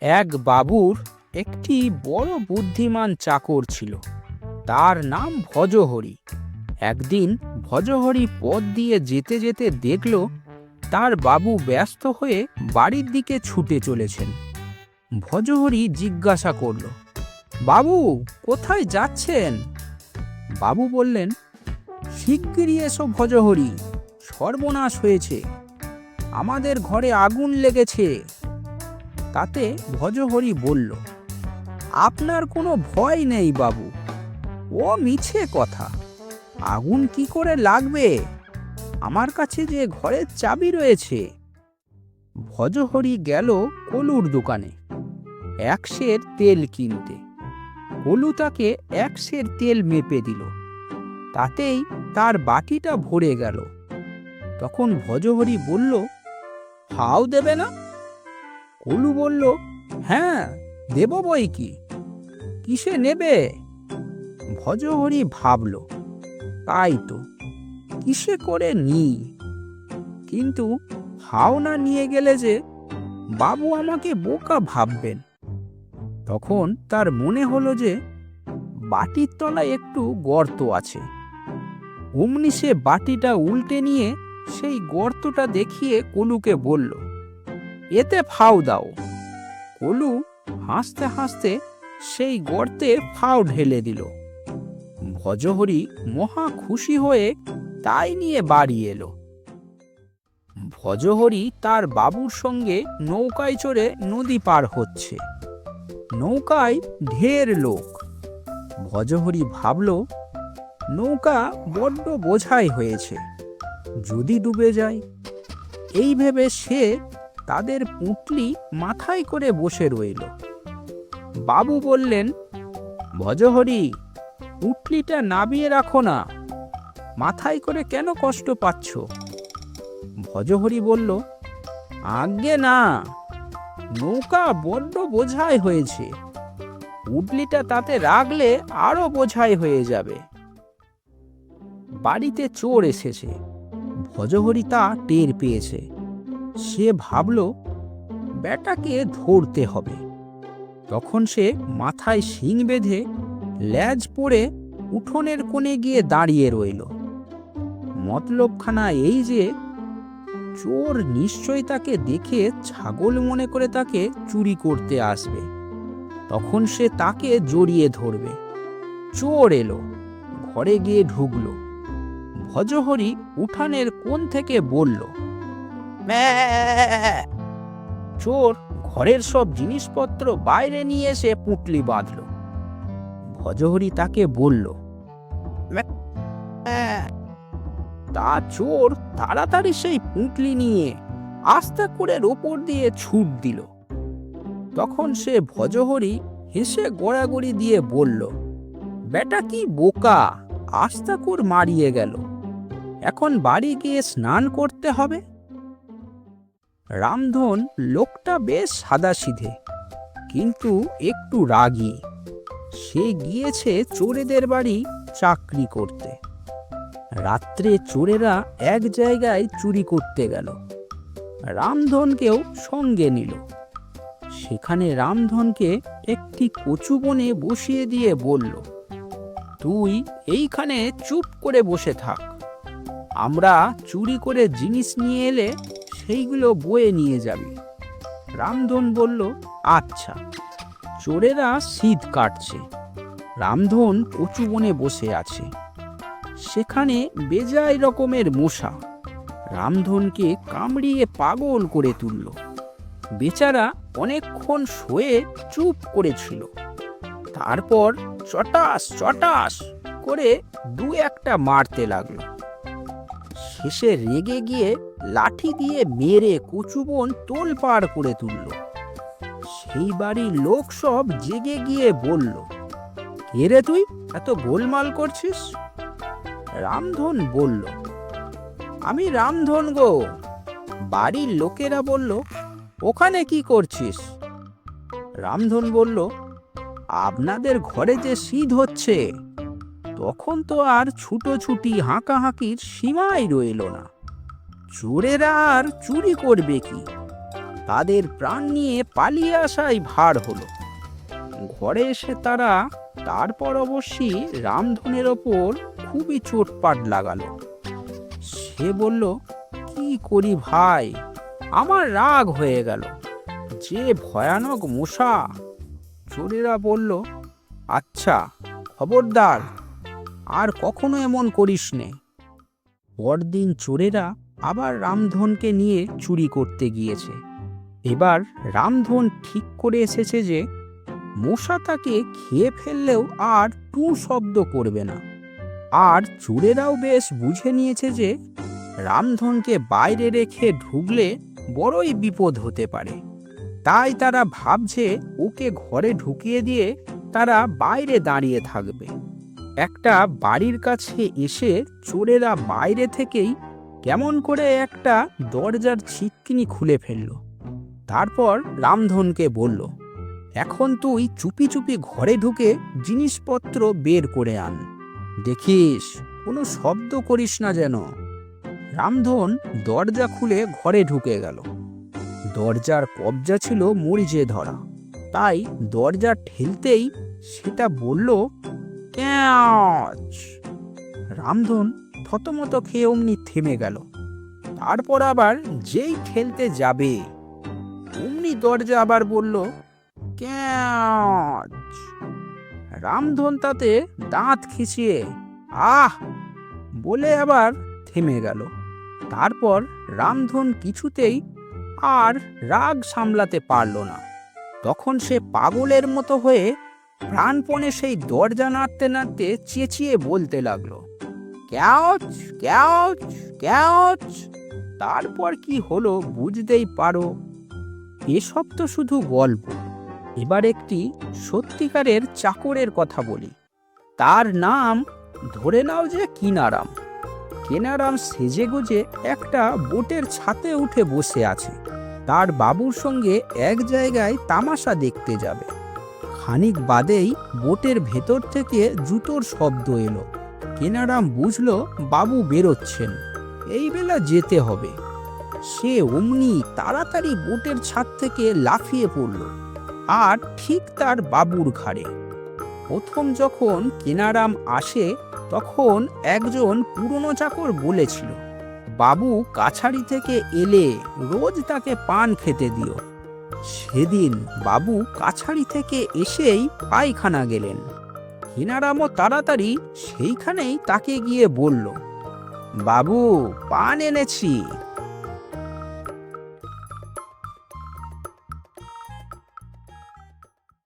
এক বাবুর একটি বড় বুদ্ধিমান চাকর ছিল। তার নাম ভজহরি। একদিন ভজহরি পথ দিয়ে যেতে যেতে দেখল, তার বাবু ব্যস্ত হয়ে বাড়ির দিকে ছুটে চলেছেন। ভজহরি জিজ্ঞাসা করল, বাবু, কোথায় যাচ্ছেন? বাবু বললেন, শিগগিরই এসো ভজহরি, সর্বনাশ হয়েছে। আমাদের ঘরে আগুন লেগেছে। তাতে ভজহরি বলল, আপনার কোনো ভয় নেই বাবু। ও মিছে কথা। আগুন কি করে লাগবে? আমার কাছে যে ঘরের চাবি রয়েছে। ভজহরি গেল কলুর দোকানে, এক সের তেল কিনতে। কলু তাকে এক সের তেল মেপে দিল। তাতেই তার বাটিটা ভরে গেল। তখন ভজহরি বলল, হাও দেবে না? কলু বলল হ্যাঁ দেব বই কি? কিসে নেবে? ভজহরি ভাবল, তাই তো, কিসে করে নি কিন্তু হাওনা নিয়ে গেলে যে বাবু আমাকে বোকা ভাববেন। তখন তার মনে হলো যে বাটির তলায় একটু গর্ত আছে। অমনি সে বাটিটা উল্টে নিয়ে সেই গর্তটা দেখিয়ে কলুকে বলল এতে ফাও দাও। কলু হাসতে হাসতে সেই গর্তে ফাও ঢেলে দিল। ভজহরি মহা খুশি হয়ে তাই নিয়ে বাড়ি এলো। ভজহরি তার বাবুর সঙ্গে নৌকায় চড়ে নদী পার হচ্ছে। নৌকায় ঢের লোক। ভজহরি ভাবল, নৌকা বড্ড বোঝাই হয়েছে। যদি ডুবে যায়, এই ভেবে সে তাদের পুঁটলি মাথায় করে বসে রইল। বাবু বললেন ভজহরি পুঁটলিটা নাবিয়ে রাখো না। মাথায় করে কেন কষ্ট পাচ্ছ? ভজহরি বলল, আজ্ঞে না, নৌকা বড্ড বোঝাই হয়েছে। পুটলিটা তাতে রাখলে আরও বোঝাই হয়ে যাবে। বাড়িতে চোর এসেছে। ভজহরি তা টের পেয়েছে। সে ভাবল, বেটাকে ধরতে হবে। তখন সে মাথায় শিং বেঁধে ল্যাজ পরে উঠোনের কোণে গিয়ে দাঁড়িয়ে রইল। মতলবখানা এই যে, চোর নিশ্চয় তাকে দেখে ছাগল মনে করে তাকে চুরি করতে আসবে। তখন সে তাকে জড়িয়ে ধরবে। চোর এলো, ঘরে গিয়ে ঢুকলো। ভজহরি উঠানের কোণ থেকে বলল। চোর ঘরের সব জিনিসপত্র বাইরে নিয়ে এসে পুঁটলি বাঁধল। ভজহরি তাকে বলল। তা চোর তাড়াতাড়ি সেই পুঁটলি নিয়ে আস্তে করে ওপর দিয়ে ছুট দিল। তখন সে ভজহরি হেসে গড়াগড়ি দিয়ে বলল, বেটা কি বোকা, আস্তাকুর মারিয়ে গেল। এখন বাড়ি গিয়ে স্নান করতে হবে? রামধন লোকটা বেশ সাদাসিধে, কিন্তু একটু রাগী। সে গিয়েছে চোরেদের বাড়ি চাকরি করতে। রাত্রে চোরেরা এক জায়গায় চুরি করতে গেল। রামধনকেও সঙ্গে নিল। সেখানে রামধনকে একটি কচু বনে বসিয়ে দিয়ে বলল, তুই এইখানে চুপ করে বসে থাক। আমরা চুরি করে জিনিস নিয়ে এলে সেইগুলো বয়ে নিয়ে যাবি। রামধন বলল আচ্ছা। চোরেরা শীত কাটছে। রামধন কচু বনে বসে আছে। সেখানে বেজায় রকমের মশা। রামধনকে কামড়িয়ে পাগল করে তুলল। বেচারা অনেকক্ষণ শোয়ে চুপ করেছিল তারপর চটাস চটাস করে দু একটা মারতে লাগল। শেষে রেগে গিয়ে লাঠি দিয়ে মেরে কচুবন তোল পার করে তুলল। সেই বাড়ির লোক সব জেগে গিয়ে বলল, কে রে তুই? এত গোলমাল করছিস? রামধন বলল, আমি রামধন গো। বাড়ির লোকেরা বলল, ওখানে কি করছিস? রামধন বলল, আপনাদের ঘরে যে শীত হচ্ছে তখন তো আর ছুটোছুটি হাঁকাহাঁকির সীমাই রইল না। চোরেরা আর চুরি করবে কি? তাদের প্রাণ নিয়ে পালিয়ে আসাই ভার হলো। ঘরে এসে তারা তারপর অবশ্যই রামধনের ওপর খুবই চোটপাট লাগালো। সে বলল, কি করি ভাই? আমার রাগ হয়ে গেল। যে ভয়ানক মশা। চোরেরা বলল আচ্ছা খবরদার আর কখনো এমন করিস নে। পরদিন চোরেরা আবার রামধনকে নিয়ে চুরি করতে গিয়েছে। এবার রামধন ঠিক করে এসেছে যে, মশা তাকে খেয়ে ফেললেও আর টু শব্দ করবে না। আর চোরেরাও বেশ বুঝে নিয়েছে যে, রামধনকে বাইরে রেখে ঢুকলে বড়ই বিপদ হতে পারে। তাই তারা ভাবছে, ওকে ঘরে ঢুকিয়ে দিয়ে তারা বাইরে দাঁড়িয়ে থাকবে। একটা বাড়ির কাছে এসে চোরেরা বাইরে থেকেই কেমন করে একটা দরজার ছিটকিনি খুলে ফেলল। তারপর রামধনকে বলল, এখন তুই চুপি চুপি ঘরে ঢুকে জিনিসপত্র বের করে আন। দেখিস, কোনো শব্দ করিস না যেন। রামধন দরজা খুলে ঘরে ঢুকে গেল। দরজার কবজা ছিল মরিচে ধরা। তাই দরজা ঠেলতেই সেটা বলল ক্যাচ রামধন থতমত খেয়ে অমনি থেমে গেল। তারপর আবার যেই ঠেলতে যাবে, অমনি দরজা আবার বলল ক্যাচ রামধন তাতে দাঁত খিচিয়ে, আহ! বলে আবার থেমে গেল। তারপর রামধন কিছুতেই আর রাগ সামলাতে পারল না। তখন সে পাগলের মতো হয়ে প্রাণপণে সেই দরজা নাড়তে নাড়তে চেঁচিয়ে বলতে লাগল ক্যাচ ক্যাচ ক্যাচ তারপর কি হলো বুঝতেই পারো। এসব তো শুধু গল্প। এবার একটি সত্যিকারের চাকরের কথা বলি। তার নাম ধরে নাও যে কিনারাম। কেনারাম সেজে গুজে একটা বোটের ছাতে উঠে বসে আছে। তার বাবুর সঙ্গে এক জায়গায় তামাশা দেখতে যাবে। খানিক বাদেই বোটের ভেতর থেকে জুতোর শব্দ এলো। কেনারাম বুঝল বাবু বেরোচ্ছেন। এই বেলা যেতে হবে। সে অমনি তাড়াতাড়ি বোটের ছাদ থেকে লাফিয়ে পড়ল আর ঠিক তার বাবুর ঘাড়ে। প্রথম যখন কেনারাম আসে তখন একজন পুরনো চাকর বলেছিল, বাবু কাছারি থেকে এলে রোজ তাকে পান খেতে দিও। সেদিন বাবু কাছারি থেকে এসেই পায়খানা গেলেন। হিনারামও তাড়াতাড়ি সেইখানেই তাকে গিয়ে বলল, বাবু, পান এনেছি।